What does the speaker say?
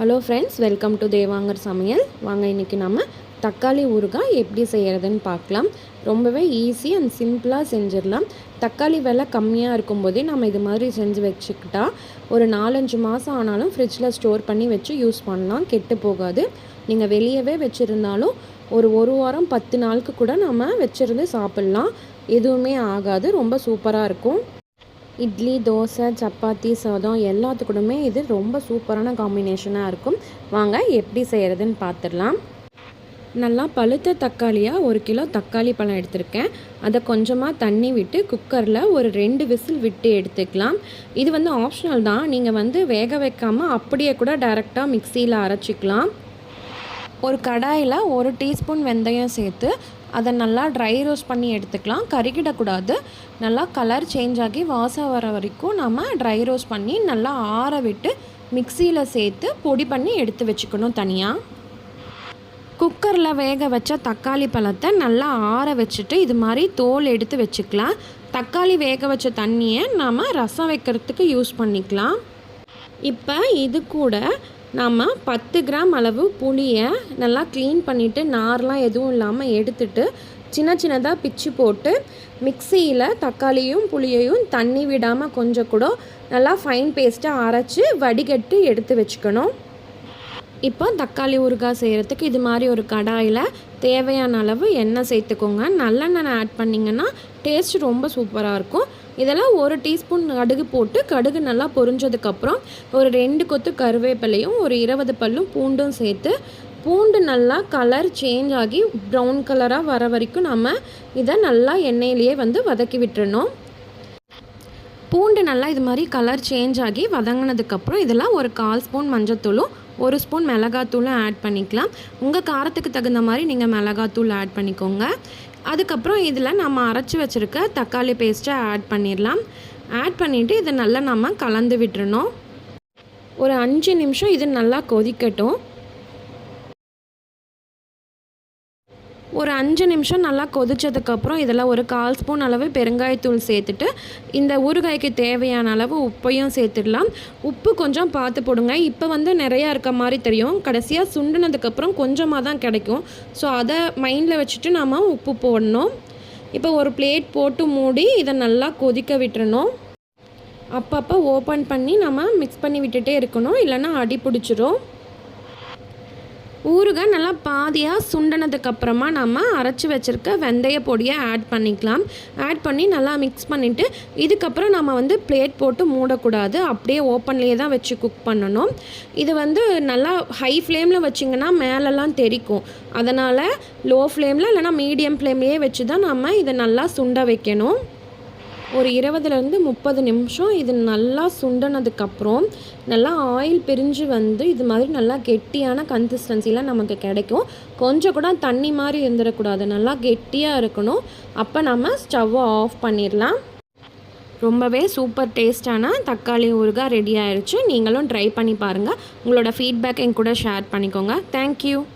Hello friends welcome to Devangar சமையல் வாங்க இன்றைக்கி நம்ம தக்காளி ஊறுகாய் எப்படி செய்கிறதுன்னு பார்க்கலாம். ரொம்பவே ஈஸி அண்ட் சிம்பிளாக செஞ்சிடலாம். தக்காளி விலை கம்மியாக இருக்கும்போதே நம்ம இது மாதிரி செஞ்சு வச்சுக்கிட்டா ஒரு நாலஞ்சு மாதம் ஆனாலும் ஃப்ரிட்ஜில் ஸ்டோர் பண்ணி வச்சு யூஸ் பண்ணலாம். கெட்டு போகாது. நீங்கள் வெளியவே வச்சுருந்தாலும் ஒரு ஒரு வாரம் பத்து நாளுக்கு கூட நம்ம வச்சுருந்து சாப்பிட்லாம். எதுவுமே ஆகாது. ரொம்ப சூப்பராக இருக்கும். இட்லி தோசை சப்பாத்தி சாதம் எல்லாத்துக்கூடமே இது ரொம்ப சூப்பரான காம்பினேஷனாக இருக்கும். வாங்க எப்படி செய்கிறதுன்னு பார்த்துடலாம் நல்லா பழுத்த தக்காளியாக ஒரு கிலோ தக்காளி பழம் எடுத்திருக்கேன். அதை கொஞ்சமாக தண்ணி விட்டு குக்கரில் ஒரு ரெண்டு விசில் விட்டு எடுத்துக்கலாம். இது வந்து ஆப்ஷனல் தான். நீங்கள் வந்து வேக வைக்காமல் அப்படியே கூட டைரெக்டாக மிக்சியில் அரைச்சிக்கலாம். ஒரு கடாயில் ஒரு டீஸ்பூன் வெந்தயம் சேர்த்து அதை நல்லா ட்ரை ரோஸ்ட் பண்ணி எடுத்துக்கலாம். கருகிடக்கூடாது. நல்லா கலர் சேஞ்ச் ஆகி வாசம் வர வரைக்கும் நம்ம ட்ரை ரோஸ்ட் பண்ணி நல்லா ஆற விட்டு மிக்சியில் சேர்த்து பொடி பண்ணி எடுத்து வச்சுக்கணும் தனியாக குக்கரில் வேக வச்ச தக்காளி பழத்தை நல்லா ஆற வச்சுட்டு இது மாதிரி தோல் எடுத்து வச்சுக்கலாம். தக்காளி வேக வச்ச தண்ணியை நாம் ரசம் வைக்கிறதுக்கு யூஸ் பண்ணிக்கலாம். இப்போ இது கூட நம்ம பத்து கிராம் அளவு புளியை நல்லா க்ளீன் பண்ணிவிட்டு நார்லாம் எதுவும் இல்லாமல் எடுத்துட்டு சின்ன சின்னதாக பிச்சு போட்டு மிக்சியில் தக்காளியும் புளியையும் தண்ணி விடாமல் கொஞ்சம் கூட நல்லா ஃபைன் பேஸ்ட்டாக அரைச்சி வடிகட்டி எடுத்து வச்சுக்கணும். இப்போ தக்காளி ஊறுகாய் செய்கிறதுக்கு இது மாதிரி ஒரு கடாயில் தேவையான அளவு எண்ணெய் சேர்த்துக்கோங்க. நல்லெண்ணெய் ஆட் பண்ணிங்கன்னா டேஸ்ட் ரொம்ப சூப்பராக இருக்கும். இதெல்லாம் ஒரு டீஸ்பூன் கடுகு போட்டு கடுகு நல்லா பொரிஞ்சதுக்கப்புறம் ஒரு ரெண்டு கொத்து கருவேப்பிலையும் ஒரு இருபது பல்லும் பூண்டும் சேர்த்து பூண்டு நல்லா கலர் சேஞ்ச் ஆகி ப்ரௌன் கலராக வர வரைக்கும் நம்ம இதை நல்லா எண்ணெயிலேயே வந்து வதக்கி விட்டுறணும். பூண்டு நல்லா இது மாதிரி கலர் சேஞ்ச் ஆகி வதங்கினதுக்கப்புறம் இதெல்லாம் ஒரு கால் ஸ்பூன் மஞ்சத்தூளும் ஒரு ஸ்பூன் மிளகாத்தூளும் ஆட் பண்ணிக்கலாம். உங்கள் காரத்துக்கு தகுந்த மாதிரி நீங்கள் மிளகாத்தூள் ஆட் பண்ணிக்கோங்க. அதுக்கப்புறம் இதில் நம்ம அரைச்சி வச்சுருக்க தக்காளி பேஸ்ட்டை ஆட் பண்ணிடலாம். ஆட் பண்ணிவிட்டு இதை நல்லா நம்ம கலந்து விட்டுறணும். ஒரு அஞ்சு நிமிஷம் இது நல்லா கொதிக்கட்டும். ஒரு அஞ்சு நிமிஷம் நல்லா கொதிச்சதுக்கப்புறம் இதில் ஒரு கால் ஸ்பூன் அளவு பெருங்காயத்தூள் சேர்த்துட்டு இந்த ஊறுகாய்க்கு தேவையான அளவு உப்பையும் சேர்த்துடலாம். உப்பு கொஞ்சம் பார்த்து போடுங்க. இப்போ வந்து நிறையா இருக்க மாதிரி தெரியும். கடைசியாக சுண்டினதுக்கப்புறம் கொஞ்சமாக தான் கிடைக்கும். ஸோ அதை மைண்டில் வச்சுட்டு நம்ம உப்பு போடணும். இப்போ ஒரு பிளேட் போட்டு மூடி இதை நல்லா கொதிக்க விட்டுறணும். அப்பப்போ ஓப்பன் பண்ணி நம்ம மிக்ஸ் பண்ணி விட்டுட்டே இருக்கணும். இல்லைன்னா அடி பிடிச்சிரும். ஊறுகாய் நல்லா பாதியாக சுண்டனதுக்கப்புறமா நம்ம அரைச்சி வச்சுருக்க வெந்தய பொடியை ஆட் பண்ணிக்கலாம். ஆட் பண்ணி நல்லா மிக்ஸ் பண்ணிவிட்டு இதுக்கப்புறம் நம்ம வந்து பிளேட் போட்டு மூடக்கூடாது. அப்படியே ஓப்பன்லேயே தான் வச்சு குக் பண்ணணும். இது வந்து நல்லா ஹை ஃப்ளேமில் வச்சிங்கன்னா மேலெல்லாம் தெரிக்கும். அதனால் லோ ஃப்ளேமில் இல்லைனா மீடியம் ஃப்ளேம்லேயே வச்சு தான் நம்ம இதை நல்லா சுண்ட வைக்கணும். ஒரு இருபதுலேருந்து முப்பது நிமிஷம் இது நல்லா சுண்டனதுக்கப்புறம் நல்லா ஆயில் பிரிஞ்சு வந்து இது மாதிரி நல்லா கெட்டியான கன்சிஸ்டன்சிலாம் நமக்கு கிடைக்கும். கொஞ்சம் கூட தண்ணி மாதிரி இருந்துடக்கூடாது. நல்லா கெட்டியாக இருக்கணும். அப்போ நம்ம ஸ்டவ்வை ஆஃப் பண்ணிடலாம். ரொம்பவே சூப்பர் டேஸ்டான தக்காளி ஊறுகாய் ரெடி ஆயிடுச்சு நீங்களும் ட்ரை பண்ணி பாருங்கள் உங்களோட ஃபீட்பேக் என் கூட ஷேர் பண்ணிக்கோங்க. தேங்க்யூ